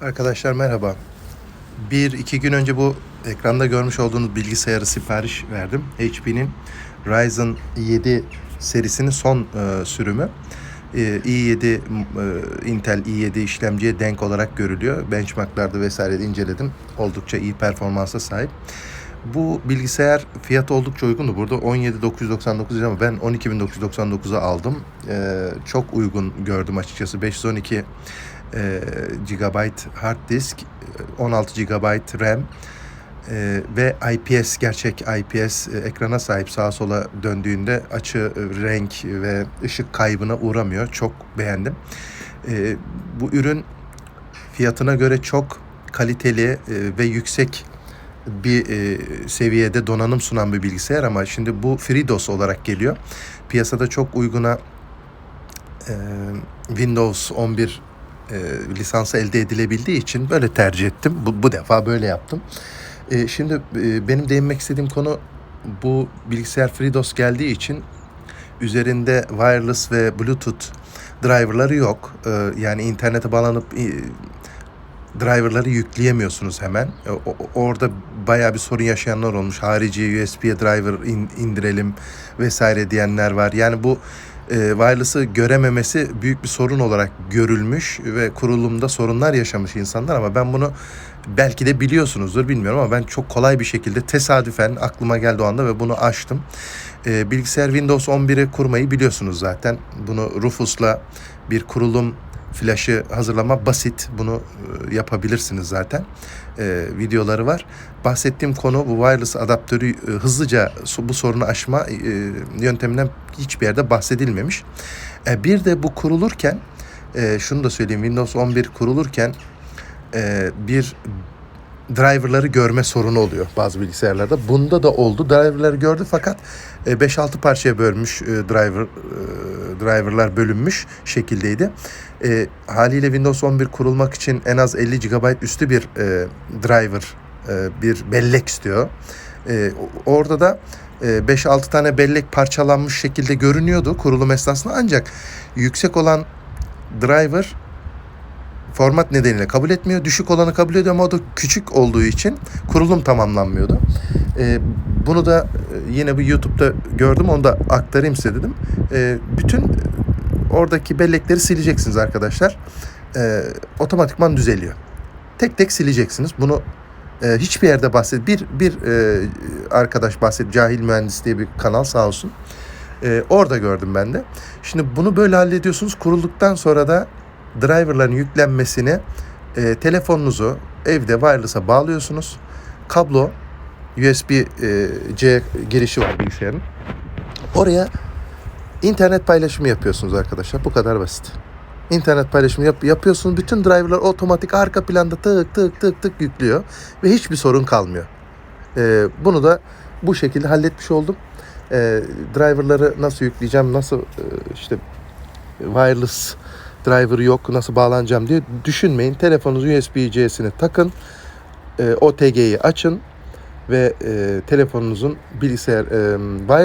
Arkadaşlar merhaba. Bir iki gün önce bu ekranda görmüş olduğunuz bilgisayarı sipariş verdim. HP'nin Ryzen 7 serisinin son e, sürümü. E, i7 e, Intel i7 işlemciye denk olarak görülüyor. Benchmarklarda vesaire inceledim. Oldukça iyi performansa sahip. Bu bilgisayar fiyatı oldukça uygundu. Burada 17.999 lira ama ben 12.999'a aldım. E, çok uygun gördüm açıkçası. 512 e, GB hard disk, 16 GB RAM e, ve IPS gerçek IPS e, ekrana sahip sağa sola döndüğünde açı, e, renk ve ışık kaybına uğramıyor. Çok beğendim. E, bu ürün fiyatına göre çok kaliteli e, ve yüksek bir e, seviyede donanım sunan bir bilgisayar ama şimdi bu FreeDOS olarak geliyor. Piyasada çok uyguna e, Windows 11 e, lisansı elde edilebildiği için böyle tercih ettim. Bu, bu defa böyle yaptım. E, şimdi e, benim değinmek istediğim konu bu bilgisayar FreeDOS geldiği için üzerinde wireless ve Bluetooth driverları yok. E, yani internete bağlanıp e, driverları yükleyemiyorsunuz hemen. E, o- orada bayağı bir sorun yaşayanlar olmuş. Harici USB'ye driver in- indirelim vesaire diyenler var. Yani bu e, wireless'ı görememesi büyük bir sorun olarak görülmüş ve kurulumda sorunlar yaşamış insanlar ama ben bunu belki de biliyorsunuzdur bilmiyorum ama ben çok kolay bir şekilde tesadüfen aklıma geldi o anda ve bunu açtım. E, bilgisayar Windows 11'i kurmayı biliyorsunuz zaten. Bunu Rufus'la bir kurulum flaşı hazırlama basit. Bunu e, yapabilirsiniz zaten. E, videoları var. Bahsettiğim konu bu wireless adaptörü e, hızlıca bu sorunu aşma e, yönteminden hiçbir yerde bahsedilmemiş. E, bir de bu kurulurken e, şunu da söyleyeyim Windows 11 kurulurken e, bir driverları görme sorunu oluyor bazı bilgisayarlarda. Bunda da oldu. Driverları gördü fakat e, 5-6 parçaya bölmüş e, driver e, driverlar bölünmüş şekildeydi. E, haliyle Windows 11 kurulmak için en az 50 GB üstü bir e, driver e, bir bellek istiyor. E, orada da e, 5-6 tane bellek parçalanmış şekilde görünüyordu kurulum esnasında ancak yüksek olan driver format nedeniyle kabul etmiyor. Düşük olanı kabul ediyor ama o da küçük olduğu için kurulum tamamlanmıyordu. Ee, bunu da e, yine bir YouTube'da gördüm. Onu da aktarayım size dedim. Ee, bütün oradaki bellekleri sileceksiniz arkadaşlar. Ee, otomatikman düzeliyor. Tek tek sileceksiniz. Bunu e, hiçbir yerde bahset. Bir bir e, arkadaş bahset. Cahil Mühendis diye bir kanal sağ olsun. Ee, orada gördüm ben de. Şimdi bunu böyle hallediyorsunuz. Kurulduktan sonra da driverların yüklenmesini e, telefonunuzu evde wireless'a bağlıyorsunuz. Kablo USB-C girişi var bilgisayarın. Oraya internet paylaşımı yapıyorsunuz arkadaşlar. Bu kadar basit. İnternet paylaşımı yap- yapıyorsunuz. Bütün driverlar otomatik arka planda tık tık tık tık yüklüyor. Ve hiçbir sorun kalmıyor. Ee, bunu da bu şekilde halletmiş oldum. Ee, driverları nasıl yükleyeceğim, nasıl e, işte wireless driver yok, nasıl bağlanacağım diye düşünmeyin. Telefonunuzun USB-C'sini takın, e, OTG'yi açın ve e, telefonunuzun bilgisayar e, wireless